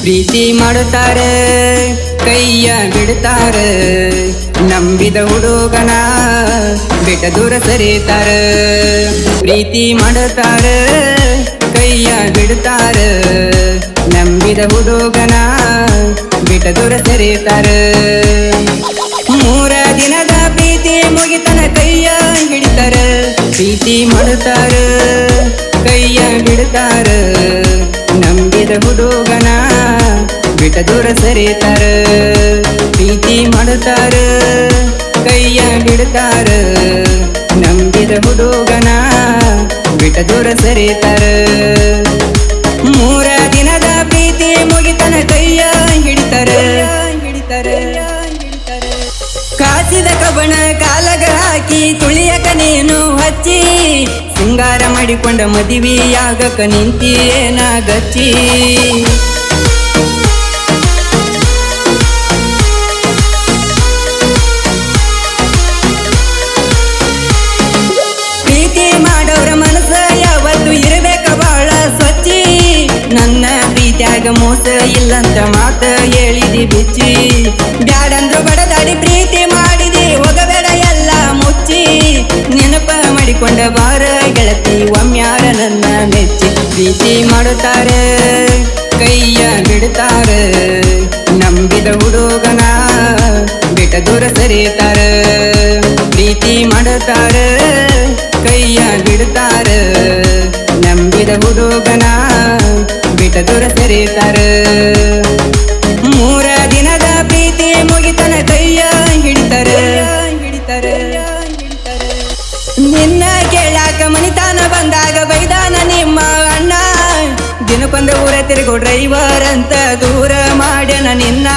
ಪ್ರೀತಿ ಮಾಡುತ್ತಾರೆ, ಕೈಯ ಬಿಡುತ್ತಾರೆ, ನಂಬಿದ ಹುಡುಗನ ಬೆಟ್ಟ ದೂರ ಸರಿತಾರೆ. ಪ್ರೀತಿ ಮಾಡುತ್ತಾರೆ, ಕೈಯ ಬಿಡುತ್ತಾರೆ, ನಂಬಿದ ಹುಡುಗನ ಬೆಟ್ಟ ದೂರ ಸರಿತಾರೆ. ಮೂರ ದಿನದ ಪ್ರೀತಿ ಮುಗಿತನ ಕೈಯ ಹಿಡಿತಾರೆ. ಪ್ರೀತಿ ಮಾಡುತ್ತಾರೆ ಕೈಯ ಬಿಡ್ತಾರ. ನಂಬಿದ ಹುಡುಗನ ಬಿಟ್ಟ ದೂರ ಸರಿತಾರ. ಪ್ರೀತಿ ಮಾಡುತ್ತಾರ, ಕೈಯ ಬಿಡ್ತಾರ. ನಂಬಿದ ಹುಡುಗನ ಬಿಟ್ಟ ದೂರ ಸರಿತಾರ. ಮೂರ ದಿನದ ಪ್ರೀತಿ ಮುಗಿತನ ಕೈಯ ಹಿಡಿತಾರ. ಹಿಡಿತಾರ ಕಾಸಿದ ಕಬಣ ಹಾಕಿ ತುಳಿಯಕ ನೀನು ಹಚ್ಚಿ, ಸಿಂಗಾರ ಮಾಡಿಕೊಂಡ ಮದುವೆಯಾಗಕ ನಿಂತಿ ಏನಾಗಚ್ಚಿ? ಪ್ರೀತಿ ಮಾಡೋರ ಮನಸ್ಸ ಯಾವತ್ತು ಇರಬೇಕ ಬಾಳ ಸ್ವಚ್ಛಿ ನನ್ನ ಪ್ರೀತ್ಯಾಗ ಮೋಸ ಇಲ್ಲಂತ ಮಾತ ಹೇಳಿದಿ ಬಿಚ್ಚಿ. ಬ್ಯಾಡಂದ್ರು ಬಡದಾಡಿ ಪ್ರೀತಿ ನಂಬಿದ ಹುಡುಗನ ಬಿಟ್ಟ ದೂರ ಸರಿತಾರ, ಪ್ರೀತಿ ಮಾಡುತ್ತಾರ, ಕೈಯ ಬಿಡುತ್ತಾರ. ನಂಬಿದ ಹುಡುಗನ ಬಿಟ್ಟ ದೂರ ಸರಿತಾರ. ಮೂರ ದಿನದ ಪ್ರೀತಿ ಮುಗಿತನ ಕೈಯ ಹಿಡಿತಾರ. ಹಿಡಿತಾರ ನಿನ್ನ ಕೇಳಾಕ ಮನಿತಾನ ಬಂದಾಗ ಬೈದಾನ ನಿಮ್ಮ ದಿನಕ್ಕೊಂದು ಊರ ತಿರುಗೋ ಡ್ರೈವರ್ ಅಂತ ದೂರ ಮಾಡ್ಯನ ನಿನ್ನ.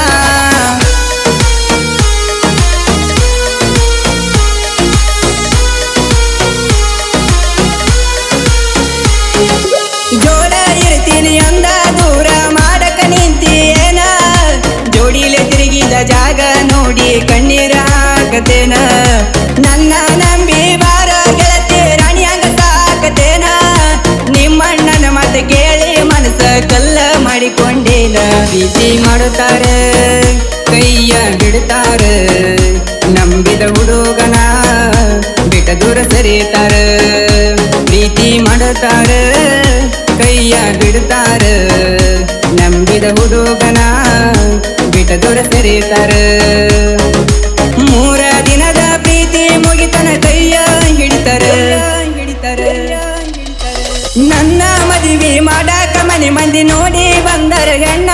ಪ್ರೀತಿ ಮಾಡುತ್ತಾರ ಕೈಯ ಬಿಡುತ್ತಾರ ನಂಬಿದ ಹುಡುಗನ ಬಿಟ್ಟ ದೂರ ಸರಿತಾರ ಪ್ರೀತಿ ಮಾಡುತ್ತಾರ ಕೈಯ ಬಿಡುತ್ತಾರ ನಂಬಿದ ಹುಡುಗನ ಬಿಟ್ಟ ದೂರ ಸರಿತಾರ ಮೂರ ದಿನದ ಪ್ರೀತಿ ಮುಗಿತನ ಕೈಯ ಹಿಡಿತಾರ ಹಿಡಿತಾರ ನನ್ನ ಮದುವೆ ಮಾಡಾಕ ಮನೆ ಮಂದಿ ನೋಡಿ ಬಂದರ ಹೆಣ್ಣ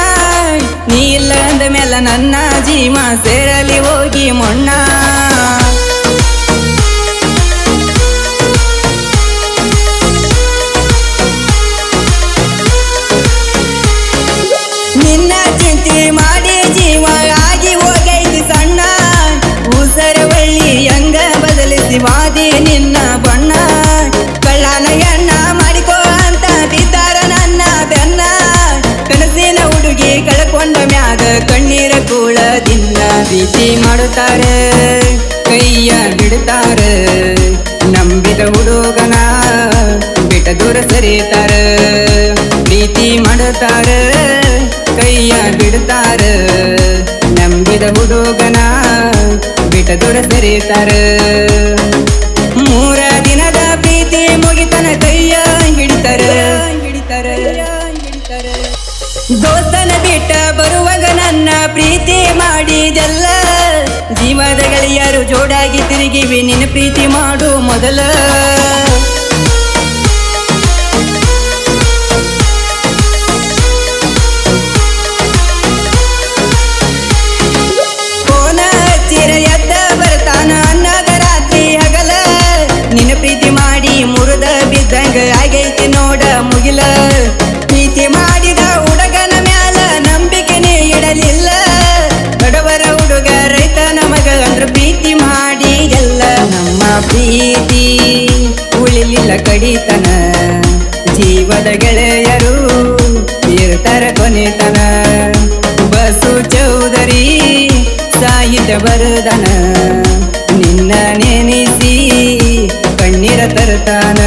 ನೀ ಇಲ್ಲ ಅಂದ ಮೇಲೆ ನನ್ನ ಜೀವ ಸೇರಲಿ ಹೋಗಿ ಮೊಣ್ಣ. ನಿನ್ನ ಚಿಂತೆ ಮಾಡಿ ಜೀವ ಆಗಿ ಹೋಗೈತಿ ಸಣ್ಣ. ಉಸರ ಬಳ್ಳಿ ಹಂಗ ಬದಲಿಸಿ ವಾದಿ ಪ್ರೀತಿ ಮಾಡುತ್ತಾರೆ, ಕೈಯ ಬಿಡುತ್ತಾರೆ, ನಂಬಿದ ಹುಡುಗನ ಬಿಟ್ಟ ದೂರ ಸರಿತಾರೆ. ಪ್ರೀತಿ ಮಾಡುತ್ತಾರೆ, ಕೈಯ ಬಿಡುತ್ತಾರೆ, ನಂಬಿದ ಹುಡುಗನ ಬಿಟ್ಟ ದೂರ ಸರಿತಾರ. ಗೆಳೆಯರು ಜೋಡಾಗಿ ತಿರುಗಿವಿ ನಿನ್ನ ಪ್ರೀತಿ ಮಾಡು ಮೊದಲ. ಉಳಿಲಿಲ್ಲ ಕಡಿತನ. ಜೀವದ ಗೆಳೆಯರು ಇರ್ತಾರ ಕೊನೆತನ. ಬಸು ಚೌಧರಿ ಸಾಹಿತ್ಯ ಬರದನ. ನಿನ್ನ ನೆನೆಸಿ ಕಣ್ಣೀರ ತರ್ತಾನ